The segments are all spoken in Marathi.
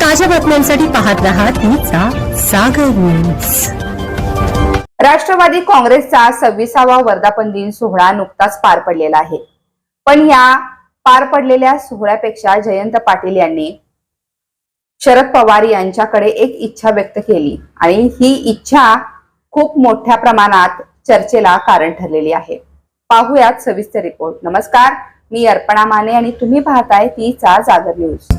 ताज्या बातम्यांसाठी पाहत राहा तिचा सागर न्यूज. राष्ट्रवादी काँग्रेसचा सव्वीसावा वर्धापन दिन सोहळा नुकताच पार पडलेला आहे. पण या पार पडलेल्या सोहळ्यापेक्षा जयंत पाटील यांनी शरद पवार यांच्याकडे एक इच्छा व्यक्त केली आणि ही इच्छा खूप मोठ्या प्रमाणात चर्चेला कारण ठरलेली आहे. पाहुयात सविस्तर रिपोर्ट. नमस्कार. मी अर्पणा माने आणि तुम्ही पाहताय तीचा जागर न्यूज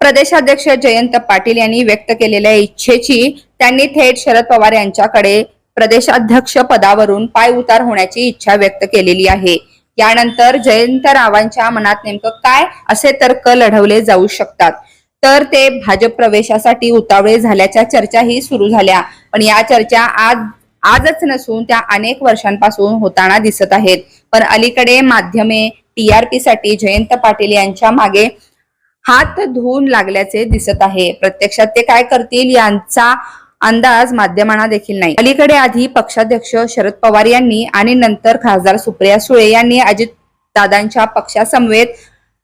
प्रदेशाध्यक्ष जयंत पाटील यांनी व्यक्त केलेल्या इच्छेची त्यांनी थेट शरद पवार यांच्याकडे प्रदेशाध्यक्ष पदावरून पाय उतार होण्याची इच्छा व्यक्त केलेली आहे. यानंतर जयंत रावांच्या मनात नेमकं काय असे तर्क लढवले जाऊ शकतात? तर ते भाजप प्रवेशासाठी उतावळे झाल्याच्या चर्चाही सुरू झाल्या. पण या चर्चा आज आजच नसून त्या अनेक वर्षांपासून होताना दिसत आहेत. पण अलीकडे माध्यमे टीआरपी साठी जयंत पाटील यांच्या मागे हात धुवून लागल्याचे दिसत आहे. प्रत्यक्षात ते काय करतील यांचा अंदाज माध्यमांना देखील नाही. अलीकडे आधी पक्षाध्यक्ष शरद पवार यांनी आणि नंतर खासदार सुप्रिया सुळे यांनी अजित दादांच्या पक्षासमवेत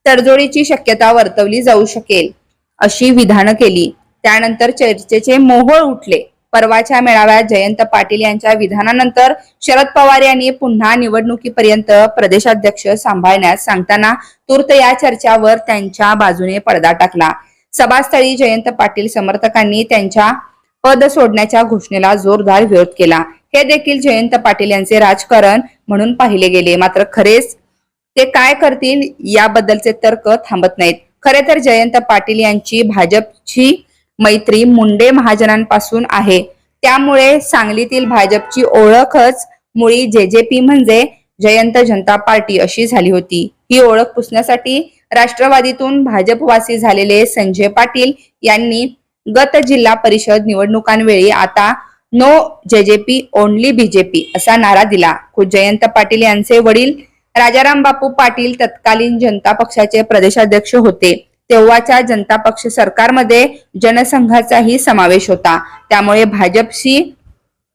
तडजोडीची शक्यता वर्तवली जाऊ शकेल अशी विधानं केली. त्यानंतर चर्चेचे मोहोळ उठले. परवाच्या मेळाव्यात जयंत पाटील यांच्या विधानानंतर शरद पवार यांनी पुन्हा निवडणुकीपर्यंत प्रदेशाध्यक्ष सांभाळण्यास सांगताना तूर्त या चर्चावर त्यांच्या बाजूने पडदा टाकला. सभास्थळी जयंत पाटील समर्थकांनी त्यांच्या पद सोडण्याच्या घोषणेला जोरदार विरोध केला. हे देखील जयंत पाटील यांचे राजकारण म्हणून पाहिले गेले. मात्र खरेच ते काय करतील याबद्दलचे तर्क थांबत नाहीत. खरे तर जयंत पाटील यांची भाजपची मैत्री मुंडे महाजनांपासून आहे. त्यामुळे सांगलीतील भाजपची ओळखच मुळी जेजेपी म्हणजे जयंत जनता पार्टी अशी झाली होती. ही ओळख पुसण्यासाठी राष्ट्रवादीतून भाजपवासी झालेले संजय पाटील यांनी गत जिल्हा परिषद निवडणुकांवेळी आता नो जेजेपी ओनली बीजेपी असा नारा दिला. खुद जयंत पाटील यांचे वडील राजाराम बापू पाटील तत्कालीन जनता पक्षाचे प्रदेशाध्यक्ष होते. तेव्हाच्या जनता पक्ष सरकारमध्ये जनसंघाचाही समावेश होता. त्यामुळे भाजपशी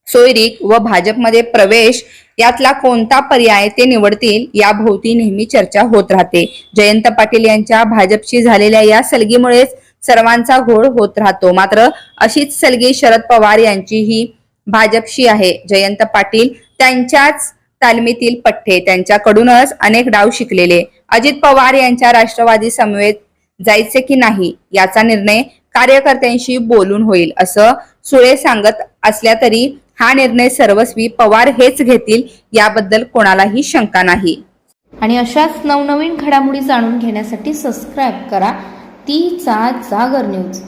सोयरीक व भाजपमध्ये प्रवेश यातला कोणता पर्याय ते निवडतील याभोवती नेहमी चर्चा होत राहते. जयंत पाटील यांच्या भाजपशी झालेल्या या सलगीमुळेच सर्वांचा घोळ होत राहतो. मात्र अशीच सलगी शरद पवार यांचीही भाजपशी आहे. जयंत पाटील त्यांच्याच तालमीतील पठ्ठे त्यांच्याकडूनच अनेक डाव शिकलेले. अजित पवार यांच्या राष्ट्रवादी समवेत जायचे की नाही याचा निर्णय कार्यकर्त्यांशी बोलून होईल असं सुळे सांगत असल्या तरी हा निर्णय सर्वस्वी पवार हेच घेतील याबद्दल कोणालाही शंका नाही. आणि अशाच नवनवीन घडामोडी जाणून घेण्यासाठी सबस्क्राईब करा. तीचा जागर न्यूज